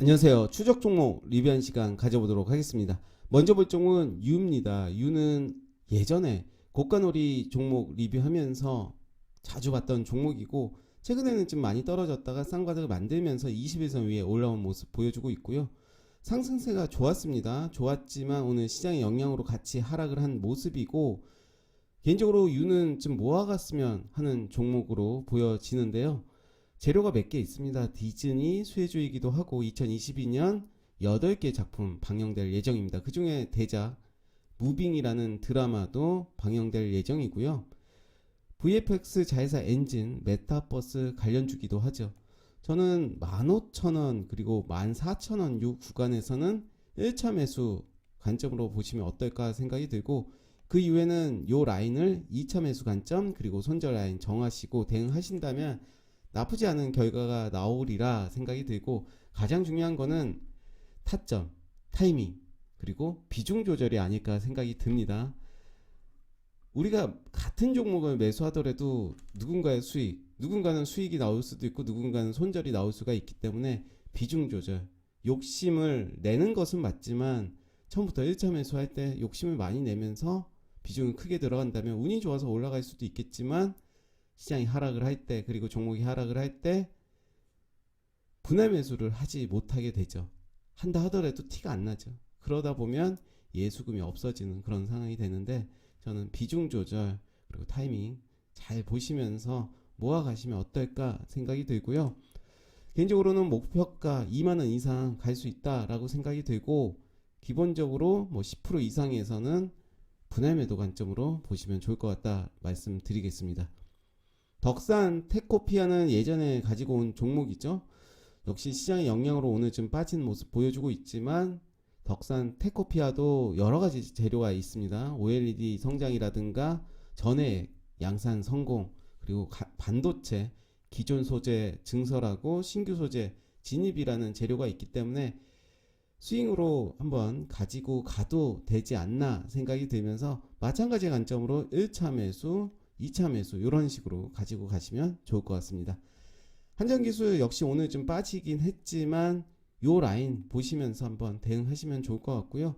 안녕하세요. 추적 종목 리뷰한 시간 가져보도록 하겠습니다. 먼저 볼 종목은 유입니다. 유는 예전에 고가놀이 종목 리뷰하면서 자주 봤던 종목이고 최근에는 좀 많이 떨어졌다가 쌍바닥을 만들면서 21선 위에 올라온 모습 보여주고 있고요. 상승세가 좋았습니다. 좋았지만 오늘 시장의 영향으로 같이 하락을 한 모습이고 개인적으로 유는 좀 모아갔으면 하는 종목으로 보여지는데요. 재료가 몇 개 있습니다. 디즈니 수혜주이기도 하고 2022년 8개 작품 방영될 예정입니다. 그 중에 대작 무빙이라는 드라마도 방영될 예정이고요. VFX 자회사 엔진 메타버스 관련주기도 하죠. 저는 15,000원 그리고 14,000원 요 구간에서는 1차 매수 관점으로 보시면 어떨까 생각이 들고 그 이후에는 요 라인을 2차 매수 관점 그리고 손절 라인 정하시고 대응하신다면 나쁘지 않은 결과가 나오리라 생각이 들고 가장 중요한 거는 타점, 타이밍, 그리고 비중 조절이 아닐까 생각이 듭니다. 우리가 같은 종목을 매수하더라도 누군가의 수익, 누군가는 수익이 나올 수도 있고 누군가는 손절이 나올 수가 있기 때문에 비중 조절, 욕심을 내는 것은 맞지만 처음부터 1차 매수할 때 욕심을 많이 내면서 비중이 크게 들어간다면 운이 좋아서 올라갈 수도 있겠지만 시장이 하락을 할 때 그리고 종목이 하락을 할 때 분할 매수를 하지 못하게 되죠. 한다 하더라도 티가 안 나죠. 그러다 보면 예수금이 없어지는 그런 상황이 되는데 저는 비중 조절 그리고 타이밍 잘 보시면서 모아 가시면 어떨까 생각이 들고요. 개인적으로는 목표가 2만 원 이상 갈 수 있다라고 생각이 들고 기본적으로 뭐 10% 이상에서는 분할 매도 관점으로 보시면 좋을 것 같다 말씀드리겠습니다. 덕산 테코피아는 예전에 가지고 온 종목이죠. 역시 시장의 영향으로 오늘 좀 빠진 모습 보여주고 있지만 덕산 테코피아도 여러 가지 재료가 있습니다. OLED 성장이라든가 전해 양산 성공 그리고 가- 반도체 기존 소재 증설하고 신규 소재 진입이라는 재료가 있기 때문에 스윙으로 한번 가지고 가도 되지 않나 생각이 들면서 마찬가지 관점으로 1차 매수, 2차 매수 이런 식으로 가지고 가시면 좋을 것 같습니다. 한전기술 역시 오늘 좀 빠지긴 했지만 요 라인 보시면서 한번 대응하시면 좋을 것 같고요.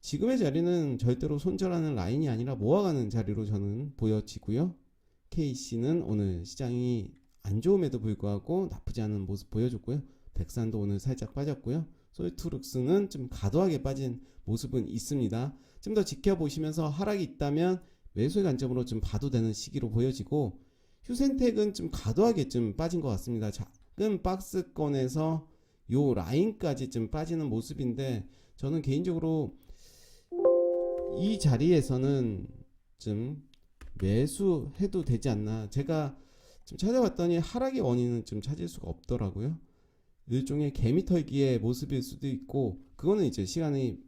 지금의 자리는 절대로 손절하는 라인이 아니라 모아가는 자리로 저는 보여지고요. KC는 오늘 시장이 안 좋음에도 불구하고 나쁘지 않은 모습 보여줬고요. 백산도 오늘 살짝 빠졌고요. 솔트룩스는 좀 과도하게 빠진 모습은 있습니다. 좀 더 지켜보시면서 하락이 있다면 매수의 관점으로 좀 봐도 되는 시기로 보여지고 휴센텍은 좀 과도하게 좀 빠진 것 같습니다. 작은 박스권에서 요 라인까지 좀 빠지는 모습인데 저는 개인적으로 이 자리에서는 좀 매수해도 되지 않나. 제가 좀 찾아봤더니 하락의 원인은 좀 찾을 수가 없더라고요. 일종의 개미털기의 모습일 수도 있고 그거는 이제 시간이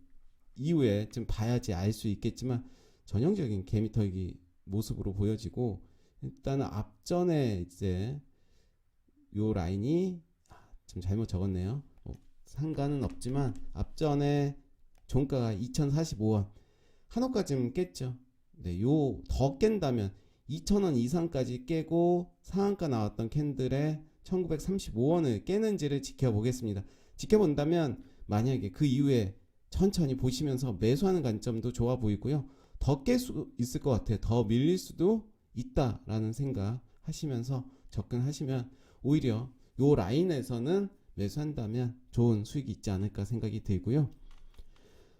이후에 좀 봐야지 알 수 있겠지만 전형적인 개미털기 모습으로 보여지고 일단은 앞전에 이제 요 라인이 아, 좀 잘못 적었네요. 뭐 상관은 없지만 앞전에 종가가 2,045원 한호가 좀 깼죠. 네, 요 더 깬다면 2,000원 이상까지 깨고 상한가 나왔던 캔들에 1935원을 깨는지를 지켜보겠습니다. 지켜본다면 만약에 그 이후에 천천히 보시면서 매수하는 관점도 좋아 보이고요. 더 깰 수 있을 것 같아요. 더 밀릴 수도 있다라는 생각 하시면서 접근하시면 오히려 요 라인에서는 매수한다면 좋은 수익이 있지 않을까 생각이 들고요.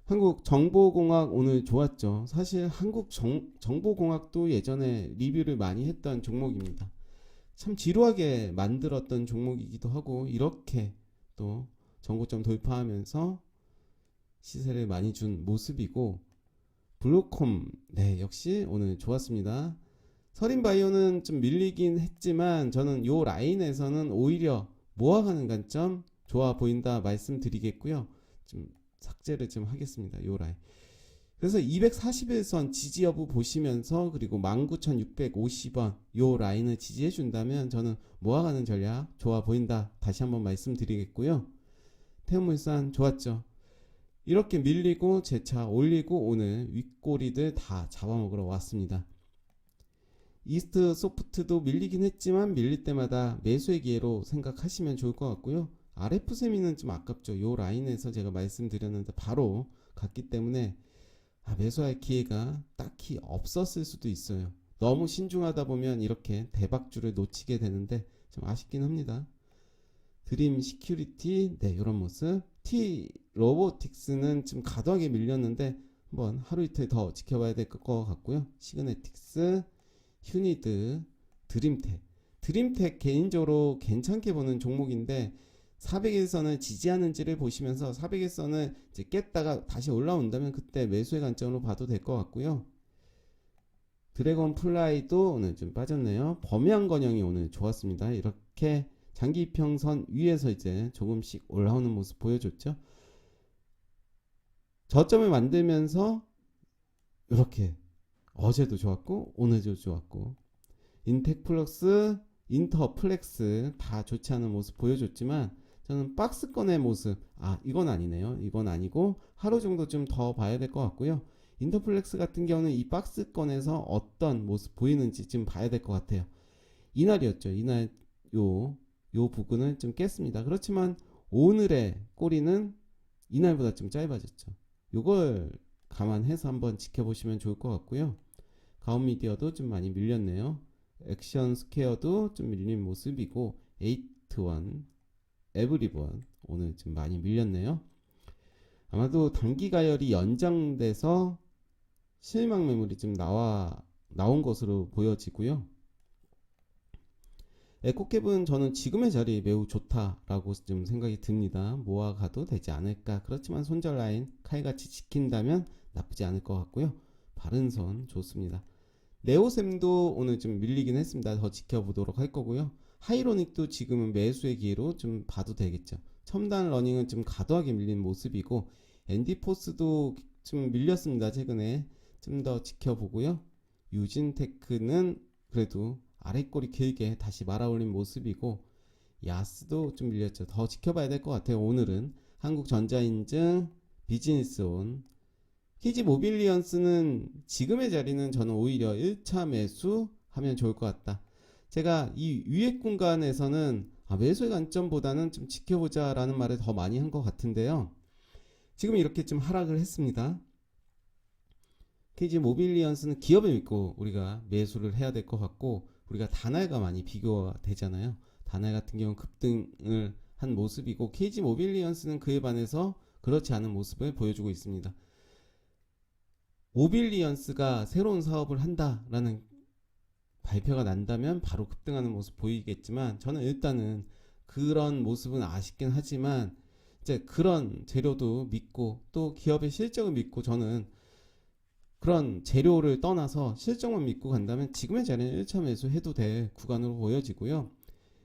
한국 정보공학 오늘 좋았죠. 사실 한국 정, 정보공학도 예전에 리뷰를 많이 했던 종목입니다. 참 지루하게 만들었던 종목이기도 하고 이렇게 또 정고점 돌파하면서 시세를 많이 준 모습이고 블루콤 네 역시 오늘 좋았습니다. 서린 바이오는 좀 밀리긴 했지만 저는 요 라인에서는 오히려 모아가는 관점 좋아 보인다 말씀드리겠고요. 좀 삭제를 좀 하겠습니다. 요 라인. 그래서 241선 지지 여부 보시면서 그리고 19,650원 요 라인을 지지해 준다면 저는 모아가는 전략 좋아 보인다. 다시 한번 말씀드리겠고요. 태음물산 좋았죠. 이렇게 밀리고 재차 올리고 오늘 윗꼬리들 다 잡아먹으러 왔습니다. 이스트 소프트도 밀리긴 했지만 밀릴 때마다 매수의 기회로 생각하시면 좋을 것 같고요. RF 세미는 좀 아깝죠. 요 라인에서 제가 말씀드렸는데 바로 갔기 때문에 아, 매수할 기회가 딱히 없었을 수도 있어요. 너무 신중하다 보면 이렇게 대박줄을 놓치게 되는데 좀 아쉽긴 합니다. 드림 시큐리티 네 이런 모습 T 로보틱스는 좀 과도하게 밀렸는데 한번 하루 이틀 더 지켜봐야 될 것 같고요. 시그네틱스 휴니드 드림텍 드림텍 개인적으로 괜찮게 보는 종목인데 400일선을 지지하는지를 보시면서 400일선을 이제 깼다가 다시 올라온다면 그때 매수의 관점으로 봐도 될 것 같고요. 드래곤 플라이도 오늘 좀 빠졌네요. 범양 건영이 오늘 좋았습니다. 이렇게 장기 이평선 위에서 이제 조금씩 올라오는 모습 보여줬죠. 저점을 만들면서 이렇게 어제도 좋았고 오늘도 좋았고 인텍 플러스, 인터 플렉스 다 좋지 않은 모습 보여줬지만 저는 박스권의 모습 아 이건 아니네요. 이건 아니고 하루 정도 좀 더 봐야 될 것 같고요. 인터플렉스 같은 경우는 이 박스권에서 어떤 모습 보이는지 좀 봐야 될 것 같아요. 이날이었죠. 이날 요, 요 부근을 좀 깼습니다. 그렇지만 오늘의 꼬리는 이날보다 좀 짧아졌죠. 요걸 감안해서 한번 지켜보시면 좋을 것 같고요. 가온미디어도 좀 많이 밀렸네요. 액션 스퀘어도 좀 밀린 모습이고 에이트원, 에브리원 오늘 좀 많이 밀렸네요. 아마도 단기 가열이 연장돼서 실망 매물이 좀 나와 나온 것으로 보여지고요. 에코캡은 저는 지금의 자리 매우 좋다라고 좀 생각이 듭니다. 모아 가도 되지 않을까. 그렇지만 손절 라인 칼같이 지킨다면 나쁘지 않을 것 같고요. 바른 선 좋습니다. 네오셈도 오늘 좀 밀리긴 했습니다. 더 지켜보도록 할 거고요. 하이로닉도 지금은 매수의 기회로 좀 봐도 되겠죠. 첨단 러닝은 좀 과도하게 밀린 모습이고 앤디포스도 좀 밀렸습니다. 최근에 좀 더 지켜보고요. 유진테크는 그래도 아래꼬리 길게 다시 말아올린 모습이고 야스도 좀 밀렸죠. 더 지켜봐야 될 것 같아요. 오늘은 한국전자인증, 비즈니스온, 키지 모빌리언스는 지금의 자리는 저는 오히려 1차 매수 하면 좋을 것 같다. 제가 이 위에 공간에서는 아, 매수의 관점보다는 좀 지켜보자라는 말을 더 많이 한 것 같은데요. 지금 이렇게 좀 하락을 했습니다. KG 모빌리언스는 기업을 믿고 우리가 매수를 해야 될 것 같고 우리가 다날과 많이 비교가 되잖아요. 다날 같은 경우는 급등을 한 모습이고 KG 모빌리언스는 그에 반해서 그렇지 않은 모습을 보여주고 있습니다. 모빌리언스가 새로운 사업을 한다라는 발표가 난다면 바로 급등하는 모습 보이겠지만 저는 일단은 그런 모습은 아쉽긴 하지만 이제 그런 재료도 믿고 또 기업의 실적을 믿고 저는 그런 재료를 떠나서 실적만 믿고 간다면 지금의 자리는 1차 매수해도 될 구간으로 보여지고요.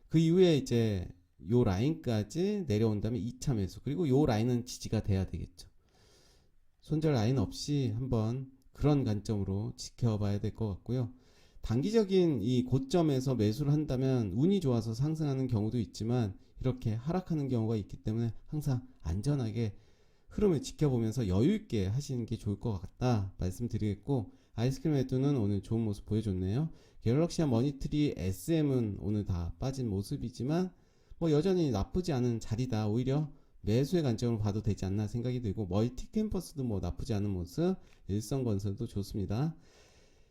그 이후에 이제 요 라인까지 내려온다면 2차 매수 그리고 요 라인은 지지가 돼야 되겠죠. 손절 라인 없이 한번 그런 관점으로 지켜봐야 될 것 같고요. 단기적인 이 고점에서 매수를 한다면 운이 좋아서 상승하는 경우도 있지만 이렇게 하락하는 경우가 있기 때문에 항상 안전하게 흐름을 지켜보면서 여유 있게 하시는 게 좋을 것 같다 말씀드리겠고 아이스크림 헤드는 오늘 좋은 모습 보여줬네요. 갤럭시와 머니트리 SM은 오늘 다 빠진 모습이지만 뭐 여전히 나쁘지 않은 자리다. 오히려 매수의 관점으로 봐도 되지 않나 생각이 들고 멀티 캠퍼스도 뭐 나쁘지 않은 모습 일성건설도 좋습니다.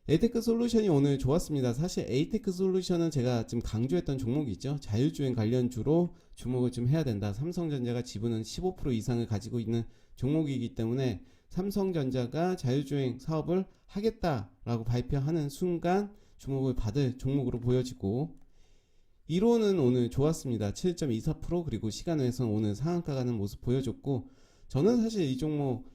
에이테크 솔루션이 오늘 좋았습니다. 사실 에이테크 솔루션은 제가 좀 강조했던 종목이 있죠. 자율주행 관련주로 주목을 좀 해야 된다. 삼성전자가 지분은 15% 이상을 가지고 있는 종목이기 때문에 삼성전자가 자율주행 사업을 하겠다라고 발표하는 순간 주목을 받을 종목으로 보여지고 1호는 오늘 좋았습니다. 7.24% 그리고 시간 외에서는 오늘 상한가 가는 모습 보여줬고 저는 사실 이 종목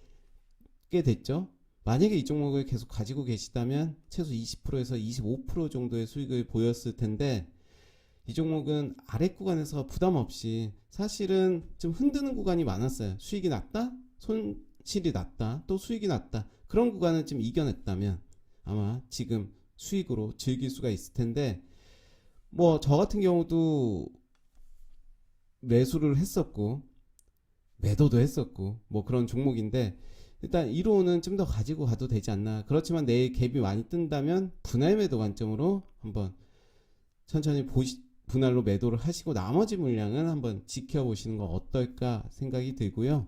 꽤 됐죠. 만약에 이 종목을 계속 가지고 계시다면 최소 20%에서 25% 정도의 수익을 보였을 텐데 이 종목은 아래 구간에서 부담 없이 사실은 좀 흔드는 구간이 많았어요. 수익이 낮다? 손실이 낮다? 또 수익이 낮다? 그런 구간을 좀 이겨냈다면 아마 지금 수익으로 즐길 수가 있을 텐데 뭐 저 같은 경우도 매수를 했었고 매도도 했었고 뭐 그런 종목인데 일단 1호는 좀 더 가지고 가도 되지 않나. 그렇지만 내일 갭이 많이 뜬다면 분할 매도 관점으로 한번 천천히 보시, 분할로 매도를 하시고 나머지 물량은 한번 지켜보시는 거 어떨까 생각이 들고요.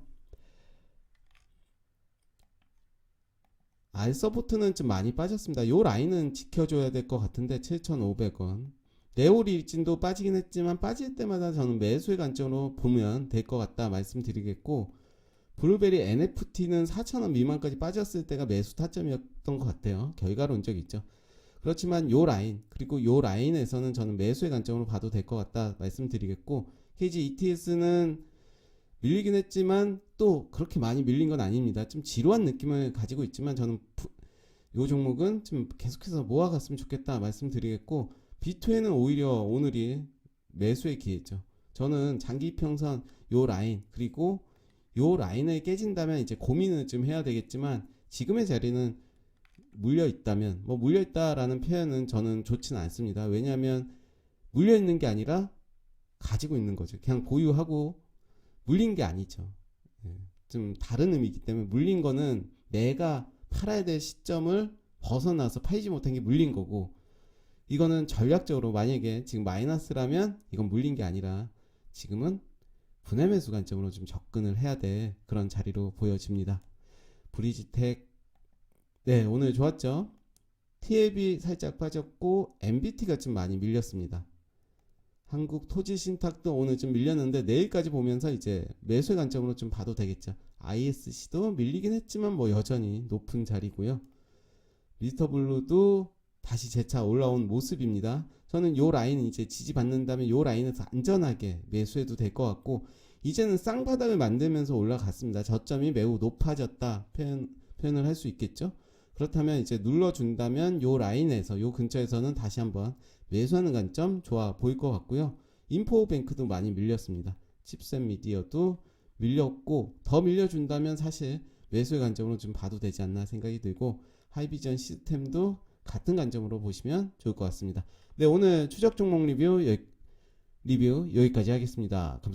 알서포트는 좀 많이 빠졌습니다. 요 라인은 지켜줘야 될 것 같은데 7,500원. 네오리진도 빠지긴 했지만 빠질 때마다 저는 매수의 관점으로 보면 될 것 같다 말씀드리겠고 블루베리 NFT는 4,000원 미만까지 빠졌을 때가 매수 타점이었던 것 같아요. 결과론적이 있죠. 그렇지만 요 라인 그리고 요 라인에서는 저는 매수의 관점으로 봐도 될 것 같다 말씀드리겠고 KG ETS는 밀리긴 했지만 또 그렇게 많이 밀린 건 아닙니다. 좀 지루한 느낌을 가지고 있지만 저는 부- 요 종목은 좀 계속해서 모아갔으면 좋겠다 말씀드리겠고 B2에는 오히려 오늘이 매수의 기회죠. 저는 장기 평선 요 라인 그리고 요 라인을 깨진다면 이제 고민을 좀 해야 되겠지만 지금의 자리는 물려 있다면 뭐 물려 있다라는 표현은 저는 좋지는 않습니다. 왜냐하면 물려 있는 게 아니라 가지고 있는 거죠. 그냥 보유하고 물린 게 아니죠. 예, 좀 다른 의미이기 때문에 물린 거는 내가 팔아야 될 시점을 벗어나서 팔지 못한 게 물린 거고 이거는 전략적으로 만약에 지금 마이너스라면 이건 물린 게 아니라 지금은 분할 매수 관점으로 좀 접근을 해야 될 그런 자리로 보여집니다. 브리지텍 네 오늘 좋았죠. TLB 살짝 빠졌고 MBT가 좀 많이 밀렸습니다. 한국 토지 신탁도 오늘 좀 밀렸는데 내일까지 보면서 이제 매수의 관점으로 좀 봐도 되겠죠. ISC도 밀리긴 했지만 뭐 여전히 높은 자리고요. 미스터 블루도 다시 재차 올라온 모습입니다. 저는 요 라인 이제 지지받는다면 요 라인에서 안전하게 매수해도 될 것 같고 이제는 쌍바닥을 만들면서 올라갔습니다. 저점이 매우 높아졌다 표현, 표현을 할 수 있겠죠. 그렇다면 이제 눌러준다면 요 라인에서 요 근처에서는 다시 한번 매수하는 관점 좋아 보일 것 같고요. 인포뱅크도 많이 밀렸습니다. 칩셋 미디어도 밀렸고 더 밀려준다면 사실 매수의 관점으로 좀 봐도 되지 않나 생각이 들고 하이비전 시스템도 같은 관점으로 보시면 좋을 것 같습니다. 네 오늘 추적 종목 리뷰 여, 리뷰 여기까지 하겠습니다. 감사합니다.